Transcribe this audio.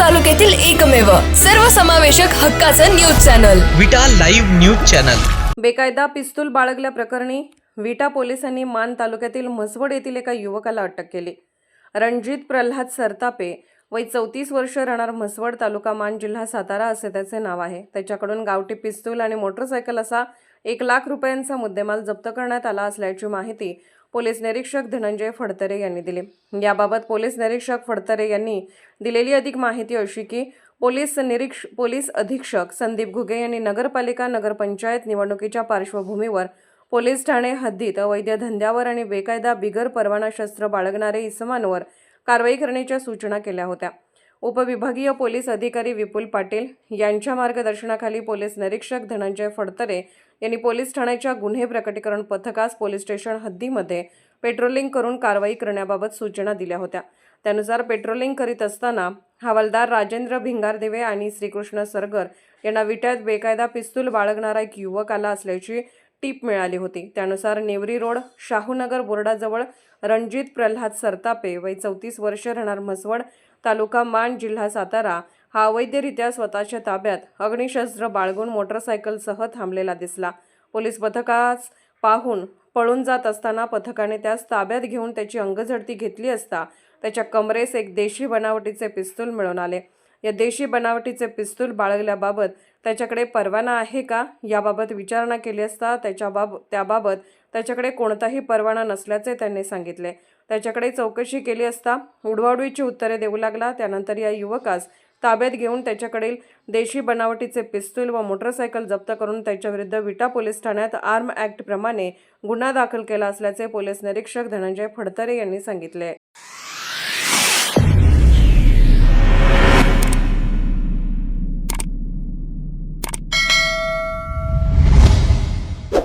तालुक्यातील एकमेव सर्वसमावेशक हक्काचं news channel. Vita live news channel. बेकायदा पिस्तूल बाळगल्याप्रकरणी विटा पोलिसांनी मान तालुक्यातील म्हसवड येथील एका युवकाला अटक केली. रणजित प्रल्हाद सरतापे वय चौतीस वर्ष राहणार म्हसवड तालुका मान जिल्हा सातारा असे त्याचे नाव आहे. त्याच्याकडून गावठी पिस्तूल आणि मोटरसायकल असा एक लाख रुपयांचा मुद्देमाल जप्त करण्यात आला असल्याची माहिती पोलीस निरीक्षक धनंजय फडतरे यांनी दिली. याबाबत पोलीस निरीक्षक फडतरे यांनी दिलेली अधिक माहिती अशी की पोलीस निरीक्ष पोलीस अधीक्षक संदीप घुगे यांनी नगरपालिका नगरपंचायत निवडणुकीच्या पार्श्वभूमीवर पोलीस ठाणे हद्दीत अवैध धंद्यावर आणि बेकायदा बिगर परवाना शस्त्र बाळगणारे इसमांवर कारवाई करण्याच्या सूचना केल्या होत्या. उपविभागीय पोलीस अधिकारी विपुल पाटील यांच्या मार्गदर्शनाखाली पोलीस निरीक्षक धनंजय फडतरे यांनी पोलीस ठाण्याच्या गुन्हे प्रकटीकरण पथकास पोलीस स्टेशन हद्दीमध्ये पेट्रोलिंग करून कारवाई करण्याबाबत सूचना दिल्या होत्या. त्यानुसार पेट्रोलिंग करीत असताना हवालदार राजेंद्र भिंगारदेवे आणि श्रीकृष्ण सरगर यांना विट्यात बेकायदा पिस्तूल बाळगणारा एक युवक आला असल्याची टीप मिळाली होती. त्यानुसार नेवरी रोड शाहूनगर बोर्डाजवळ रणजित प्रल्हाद सरतापे वय चौतीस वर्ष राहणार म्हसवड तालुका मान जिल्हा सातारा हा अवैधरित्या स्वतःच्या ताब्यात अग्निशस्त्र बाळगून मोटरसायकलसह थांबलेला दिसला. पोलीस पथकास पाहून पळून जात असताना पथकाने त्यास ताब्यात घेऊन त्याची अंगझडती घेतली असता त्याच्या कमरेस एक देशी बनावटीचे पिस्तूल मिळून आले. या देशी बनावटीचे पिस्तूल बाळगल्याबाबत त्याच्याकडे परवाना आहे का? याबाबत विचारणा केली असता त्याच्याबाब त्याबाबत त्याच्याकडे कोणताही परवाना नसल्याचे त्यांनी सांगितले. त्याच्याकडे चौकशी केली असता उडवाउडवीची उत्तरे देऊ लागला. त्यानंतर या युवकास ताब्यात घेऊन त्याच्याकडील देशी बनावटीचे पिस्तूल व मोटरसायकल जप्त करून त्याच्याविरुद्ध विटा पोलीस ठाण्यात आर्म ॲक्टप्रमाणे गुन्हा दाखल केला असल्याचे पोलीस निरीक्षक धनंजय फडतरे यांनी सांगितले.